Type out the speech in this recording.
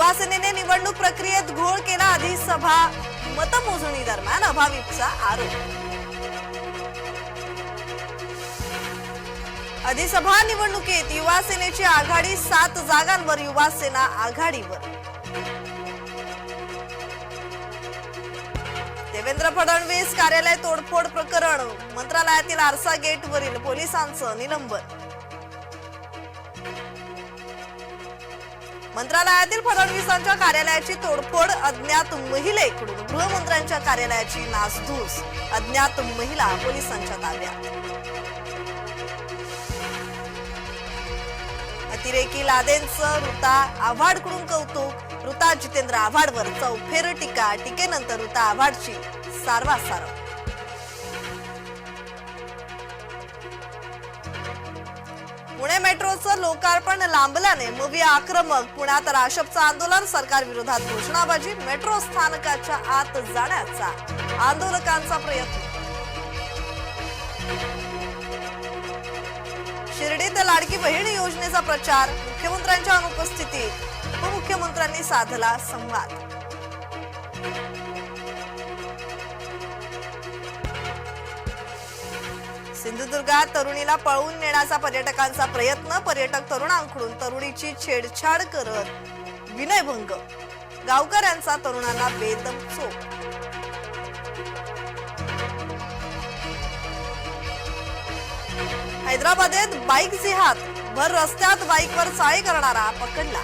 शिवसेनेने निवडणूक प्रक्रियेत घोळ केला आधी सभा. मतमोजणी दरम्यान अभाविपचा आरोप. अधिसभा निवडणुकीत युवा सेनेची आघाडी सात जागांवर युवा सेना आघाडीवर. देवेंद्र फडणवीस कार्यालय तोडफोड प्रकरण. मंत्रालयातील आरसा गेटवरील पोलिसांचं निलंबन. मंत्रालयातील फडणवीसांच्या कार्यालयाची तोडफोड अज्ञात महिलेकडून गृहमंत्र्यांच्या कार्यालयाची नासधूस अज्ञात महिला पोलिसांच्या ताब्यात. अतिरेकी लादेंचं ऋता आव्हाडकडून कौतुक ऋता जितेंद्र आव्हाडवर चौफेर टीका टीकेनंतर ऋता आव्हाडची सारवा पुणे मेट्रोचं लोकार्पण लांबल्याने मूवी आक्रमक. पुण्यात राशपचं आंदोलन सरकार विरोधात घोषणाबाजी मेट्रो स्थानकाच्या आत जाण्याचा आंदोलकांचा प्रयत्न. शिर्डीत लाडकी बहीण योजनेचा प्रचार मुख्यमंत्र्यांच्या अनुपस्थितीत. उपमुख्यमंत्र्यांनी साधला संवाद. सिंधुदुर्गात तरुणीला पळवून नेण्याचा पर्यटकांचा प्रयत्न. पर्यटक तरुणांकडून तरुणीची छेडछाड करत विनयभंग. गावकऱ्यांचा तरुणांना बेदम चोप हैदराबादेत बाईक जिहाद. भर रस्त्यात बाईकवर चाळे करणारा पकडला.